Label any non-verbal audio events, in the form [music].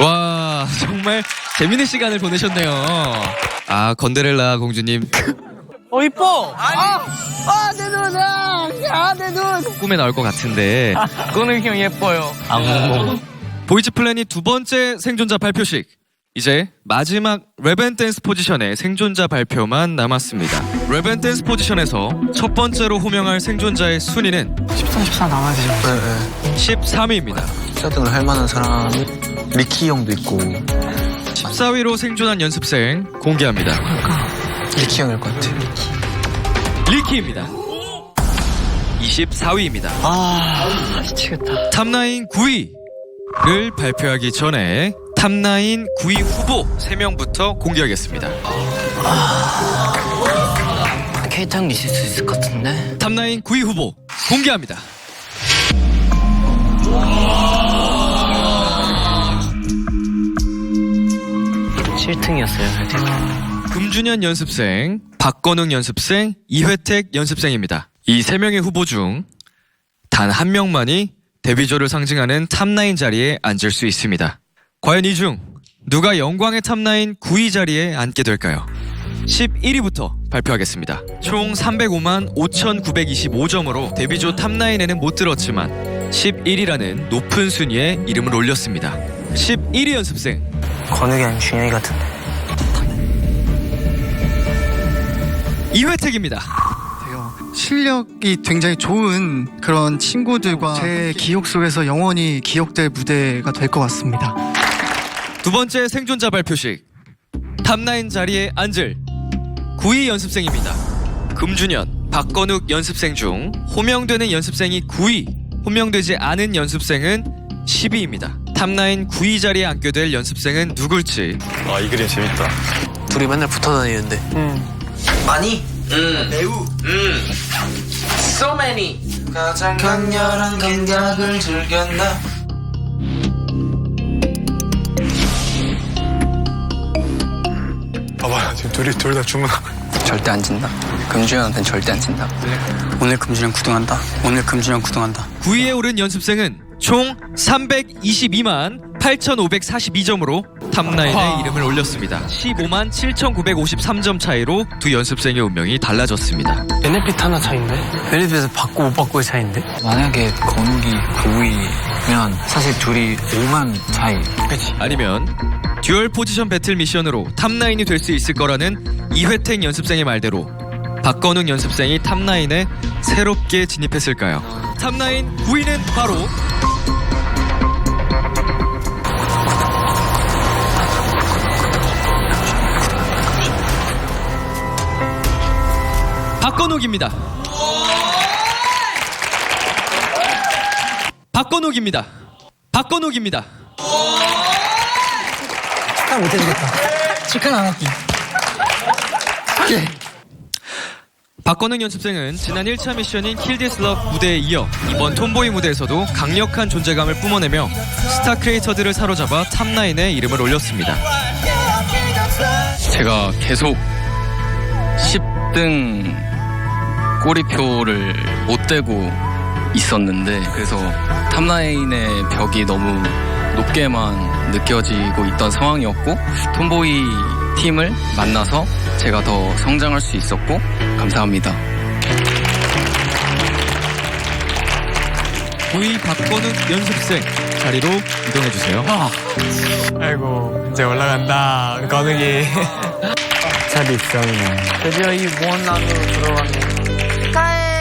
와 [laughs] 정말 재밌는 시간을 보내셨네요. 아 건데렐라 공주님 어 이뻐. 아내 눈, 아내 눈. 꿈에 나올 것 같은데 [laughs] 꼬는 형 예뻐요. 악몽. 보이즈 플래닛 두 번째 생존자 발표식 이제 마지막 랩앤 댄스 포지션의 생존자 발표만 남았습니다. 랩앤 댄스 포지션에서 첫 번째로 호명할 생존자의 순위는 14, 14 나와야 되죠. 네, 13위입니다. 1등을 할 만한 사람이 리키 형도 있고 14위로 생존한 연습생 공개합니다. 리키 형일 것 같아. 리키입니다. 24위입니다. 아 미치겠다. 탑라인 9위를 발표하기 전에 탑라인 9위 후보 3명부터 공개하겠습니다. 케이탕 있을 수 있을 것 같은데. 탑라인 9위 후보 공개합니다. 칠등이었어요 금준현 연습생, 박건웅 연습생, 이회택 연습생입니다. 이 세 명의 후보 중 단 한 명만이 데뷔조를 상징하는 탑라인 자리에 앉을 수 있습니다. 과연 이 중 누가 영광의 탑라인 9위 자리에 앉게 될까요? 11위부터 발표하겠습니다. 총 305만 5,925점으로 데뷔조 탑라인에는 못 들었지만 11위라는 높은 순위에 이름을 올렸습니다. 11위 연습생 건욱이 아니면 준영이 같은데. 이회택입니다. 실력이 굉장히 좋은 그런 친구들과 제 기억 속에서 영원히 기억될 무대가 될 것 같습니다. 두 번째 생존자 발표식 탑라인 자리에 앉을 9위 연습생입니다. 금준현, 박건욱 연습생 중 호명되는 연습생이 9위, 호명되지 않은 연습생은 10위입니다. 탑라인 9위 자리에 앉게 될 연습생은 누굴지 아 이 그림 재밌다. 둘이 맨날 붙어 다니는데 응. 많이? 응 매우 응 So many 가장 강렬한 감각을 즐겼나 봐봐 지금 둘이 둘 다 주문하고. 절대 안 진다. 금주현한테는 절대 안 진다. 오늘 금주현 구등한다. 오늘 금주현 구등한다. 9위에 오른 연습생은 총 322만 8,542점으로 탑라인에 이름을 올렸습니다. 15만 7,953점 차이로 두 연습생의 운명이 달라졌습니다. NLP 하나 차인데? NLP에서 받고 못 받고의 차인데? 만약에 건욱이 9위면 사실 둘이 5만 차이 그치. 아니면 듀얼 포지션 배틀 미션으로 탑라인이 될 수 있을 거라는 이회택 연습생의 말대로 박건웅 연습생이 탑라인에 새롭게 진입했을까요? 탑라인 9위는 바로 박건욱입니다. 박건욱입니다. 박건욱입니다. 축하 못해주겠다. 축하는 안 할게. 박건웅 연습생은 지난 1차 미션인 킬디슬럽 무대에 이어 이번 톰보이 무대에서도 강력한 존재감을 뿜어내며 스타 크리에이터들을 사로잡아 탑라인에 이름을 올렸습니다. 제가 계속 10등 꼬리표를 못 대고 있었는데 그래서 탑라인의 벽이 너무 높게만 느껴지고 있던 상황이었고 톰보이 팀을 만나서 제가 더 성장할 수 있었고 감사합니다. 9위 박건웅 연습생 자리로 이동해 주세요. 아이고 이제 올라간다. 건욱이. [laughs] 잘 있었네. 드디어 이 무한 안으로 들어가네. 축하해.